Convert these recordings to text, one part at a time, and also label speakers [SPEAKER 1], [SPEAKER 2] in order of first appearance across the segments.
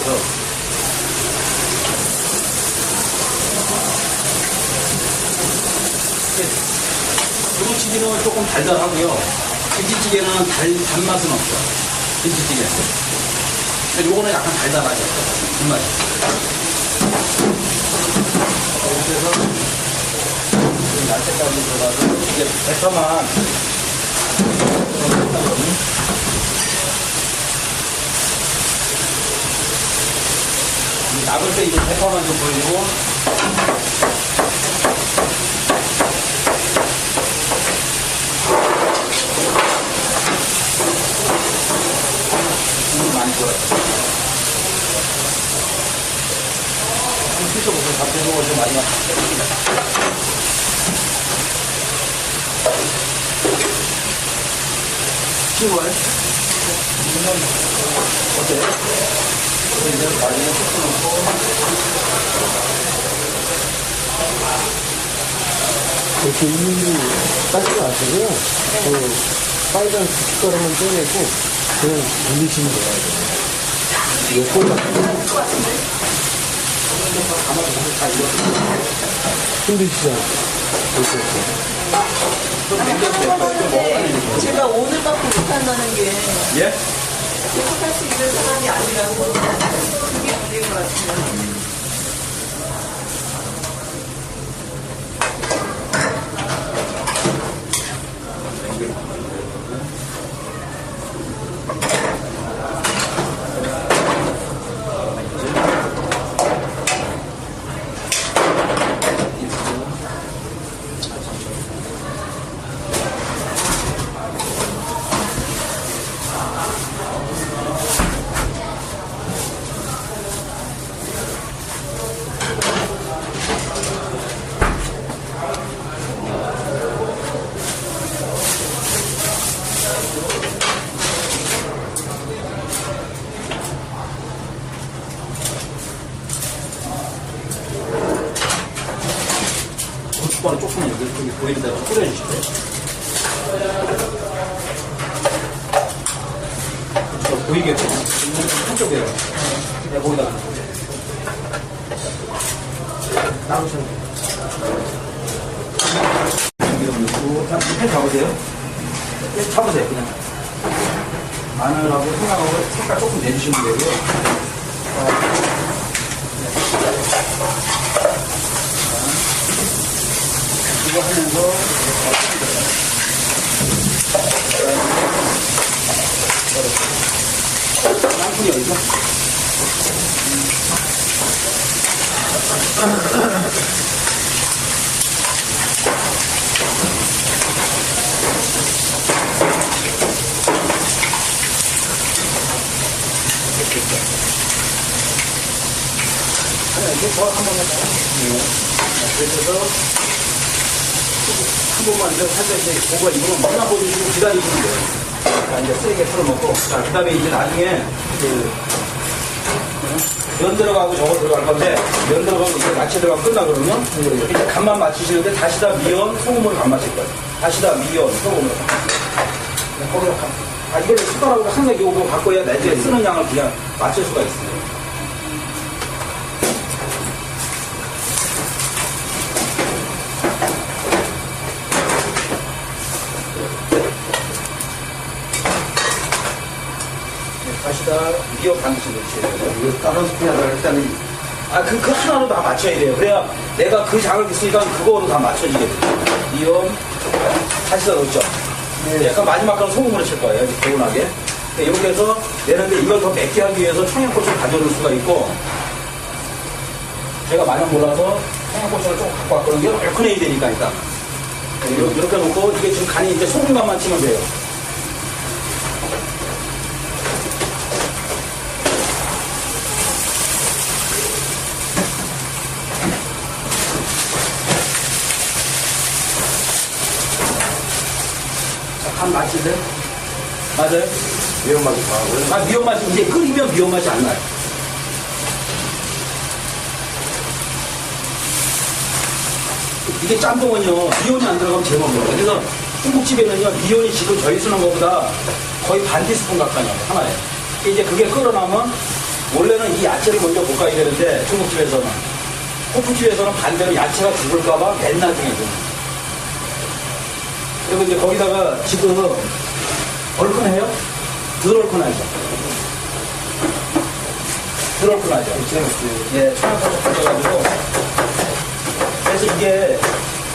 [SPEAKER 1] 익어서. 두부찌개는 조금 달달하고요. 김치찌개는 달, 단맛은 없죠. 김치찌개. 근데 요거는 약간 달달하죠. 단맛이. 그래서 날때까지 들어가서 이게 배터만 나을 때 이제 배터만 좀 보이고 국물 많이 좋아요. 피서 무슨 밥해먹을 좀 많이 맞죠. 쉬워요? 어때요? 이제 소스 넣고
[SPEAKER 2] 이렇게 일일이 따지 마시고요. 그 빨간 숟가락만 떼내고 그냥 올리시면 돼요. 요거만 힘드시잖아요. 이렇게.
[SPEAKER 3] 제가 오늘밖에 못한다는 게
[SPEAKER 1] 예?
[SPEAKER 3] 계속할 수 있는 것같 아
[SPEAKER 1] 여기 보이는데 뿌려주시고요. 고춧가루 보이게끔 한쪽에요. 내가 나오셔요. 이름 넣고 그냥 해 잡으세요. 해 잡으세요 그냥. 마늘하고 생강하고 색깔 조금 내주시면 되고요. 이거 하면서 양푼이 어디서? 아니, 이제 더한 번만 더. 네. 그래서 한 번만 이제 살짝 이제 고가 익으면 만나 보여주시고 기다리시면 돼요. 자, 이제 세게 풀어놓고. 자, 그 다음에 이제 나중에 그, 어? 면 들어가고 저거 들어갈 건데, 면 들어가고 이제 마치 들어가면 끝나 그러면, 이제 간만 맞추시는데 다시 다 미연, 소금을 간 맞힐 거예요. 다시 다 미연, 소금을. 네. 아, 이걸 숟가락으로 항상 요거 갖고 해야 이제 쓰는 양을 그냥 맞출 수가 있어요. 다시 다 미어 반드시 넣으셔야 돼요.
[SPEAKER 2] 이거 다른 스피어를 일단은
[SPEAKER 1] 아, 그, 그 하나로 다 맞춰야 돼요. 그래야 내가 그 장을 있으니까 그거로 다 맞춰지게 돼요. 미연, 다시 다 넣었죠. 약간 마지막으로 소금으로 칠 거예요. 개운하게. 네, 이렇게 해서 내는데 이걸 더 맵게 하기 위해서 청양고추를 가져올 수가 있고, 제가 마냥 몰라서 청양고추를 좀 갖고 왔거든요. 얼큰해야 되니까 일단. 네, 이렇게, 이렇게 놓고 이게 지금 간이 이제 소금간만 치면 돼요. 간 맞으세요? 맞아요?
[SPEAKER 2] 매운맛이 강하고요.
[SPEAKER 1] 아, 미연맛이, 이제 끓이면 미연맛이 안 나요. 이게 짬뽕은요, 미연이 안 들어가면 제목 먹어요. 그래서 중국집에는요, 미연이 지금 저희 쓰는 것보다 거의 반 티스푼 가까이 나요, 하나에. 이제 그게 끓어나면 원래는 이 야채를 먼저 볶아야 되는데 중국집에서는 호프집에서는 반대로 야채가 죽을까봐 맨 나중에 줘. 그리고 이제 거기다가 지금 얼큰해요? 덜 얼큰하죠? 덜 얼큰하죠? 예, 청양고추 볶아가지고 그래서 이게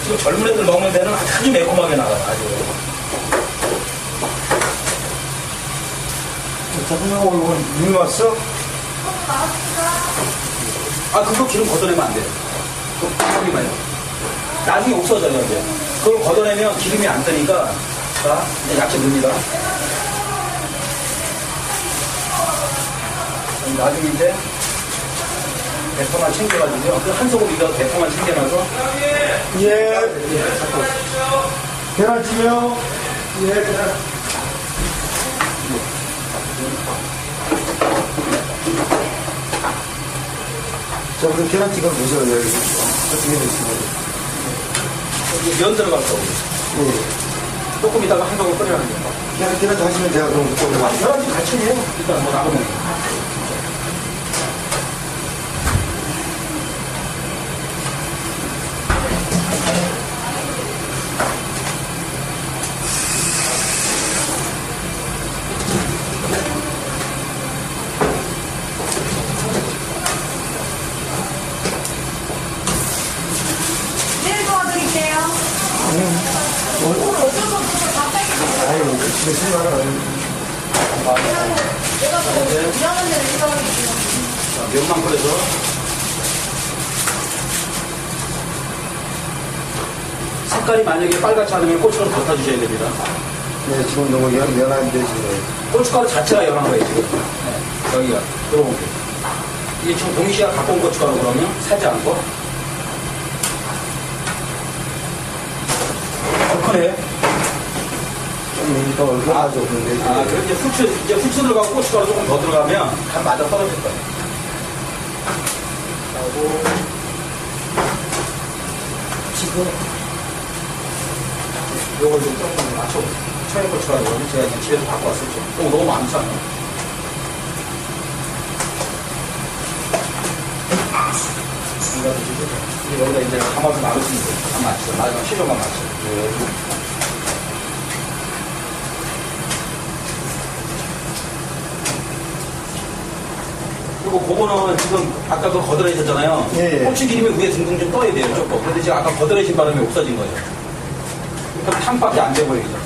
[SPEAKER 1] 지금 젊은 애들 먹는 데는 아주 매콤하게 나가요 아주
[SPEAKER 2] 잠깐만, 이거 눈 왔어?
[SPEAKER 1] 아 그거 기름 걷어내면 안 돼요 거기만요 나중에 없어져요 이제 그걸 걷어내면 기름이 안 뜨니까 자 넣습니다 그럼 나중에 이제 대파만 챙겨가지고요 그 한 소금 이거 대파만 챙겨놔서
[SPEAKER 2] 예. 계란찜이요? 예, 계란. 자, 그럼 계란찜을 여기. 어떻게 됐습니다.
[SPEAKER 1] 여기 면 들어갈 거고
[SPEAKER 2] 예.
[SPEAKER 1] 조금 있다가 한 방울 끓여라는 거예요
[SPEAKER 2] 계란, 계란 하시면 제가 그럼 또
[SPEAKER 1] 아, 계란찜 같이 해요. 일단 뭐 나가면
[SPEAKER 3] 네, 도와드릴게요. 일하는 데는 생각하겠지만.
[SPEAKER 1] 자, 면만 끓여서 색깔이 만약에 빨갛지 않으면 더 타주셔야 됩니다.
[SPEAKER 2] 네, 지금 너무 연, 연한데, 지금.
[SPEAKER 1] 고춧가루 자체가 연한 거예요, 지금. 네, 여기가 들어온 게. 이게 지금 동시에 갖고 온 고춧가루 그러면 사지 않고. 얼큰해 요?
[SPEAKER 2] 좀더 얼큰하죠, 근데.
[SPEAKER 1] 아, 그럼 이제 후추, 이제 후추 들어가고 고춧가루 조금 더 들어가면 간 맞아 떨어질 거예요. 하고, 지금, 요걸 좀 조금 맞춰. 청양 고춧가루 제가 이제 집에서 갖고 왔었죠. 어, 너무 많잖아요. 이거 이제 감아서 나르시면 돼요. 간 맞춰. 마지막 시료만 맞춰. 그리고 그거는 지금 아까 그 걷어내셨잖아요.
[SPEAKER 2] 예, 예.
[SPEAKER 1] 고추 기름이 위에 둥둥 좀 떠야 돼요, 조금. 근데 지금 아까 걷어내신 바람에 없어진 거예요. 그럼 탕밖에 안돼 보이죠.